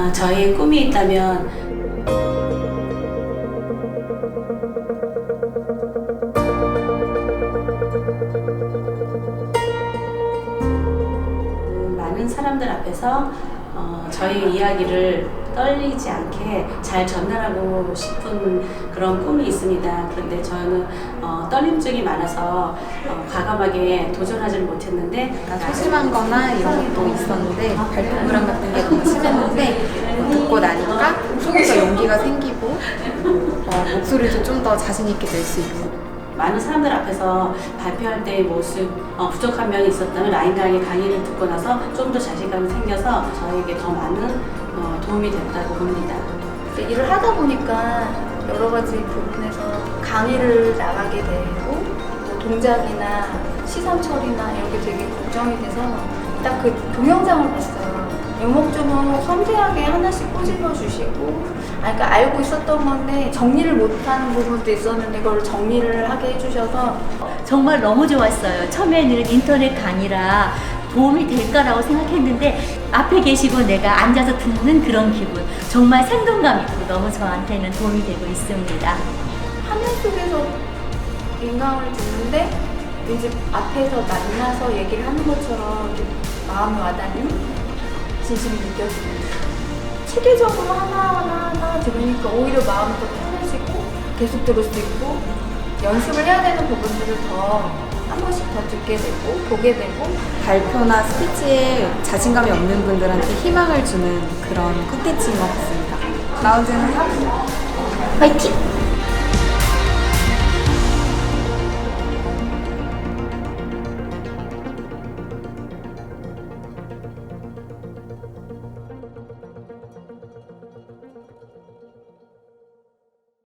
아, 저희 꿈이 있다면 그 많은 사람들 앞에서 어, 저희 이야기를 떨리지 않게 잘 전달하고 싶은 그런 꿈이 있습니다. 그런데 저는 어, 떨림증이 많아서 어, 과감하게 도전하지는 못했는데 소심한 거나 이런 것도 있었는데 발표 불안 같은 게 너무 심했는데 어, 듣고 나니까 조금 더 용기가 생기고 어, 목소리도 좀 더 자신 있게 낼 수 있고 많은 사람들 앞에서 발표할 때의 모습 어, 부족한 면이 있었다면 라인 강의 강의를 듣고 나서 좀 더 자신감이 생겨서 저에게 더 많은 어, 도움이 됐다고 봅니다. 일을 하다 보니까 여러 가지 부분에서 강의를 나가게 되고 뭐 동작이나 시선 처리나 이런 게 되게 걱정이 돼서 딱 그 동영상을 봤어요. 요목조목 섬세하게 하나씩 꼬집어 주시고, 아, 그러니까 알고 있었던 건데 정리를 못하는 부분도 있었는데 그걸 정리를 하게 해주셔서 정말 너무 좋았어요. 처음에는 인터넷 강의라 도움이 될까라고 생각했는데 앞에 계시고 내가 앉아서 듣는 그런 기분 정말 생동감 있고 너무 저한테는 도움이 되고 있습니다. 화면 속에서 인강을 듣는데 왠지 앞에서 만나서 얘기를 하는 것처럼 마음이 와닿는 진심이 느껴지는 체계적으로 하나하나 하나 들으니까 오히려 마음이 더 편해지고 계속 들을 수 있고 연습을 해야 되는 부분들을 더 한 번씩 더 듣게 되고 보게 되고 발표나 스피치에 자신감이 없는 분들한테 희망을 주는 그런 콘텐츠인 것 같습니다. 라운드는 화이팅!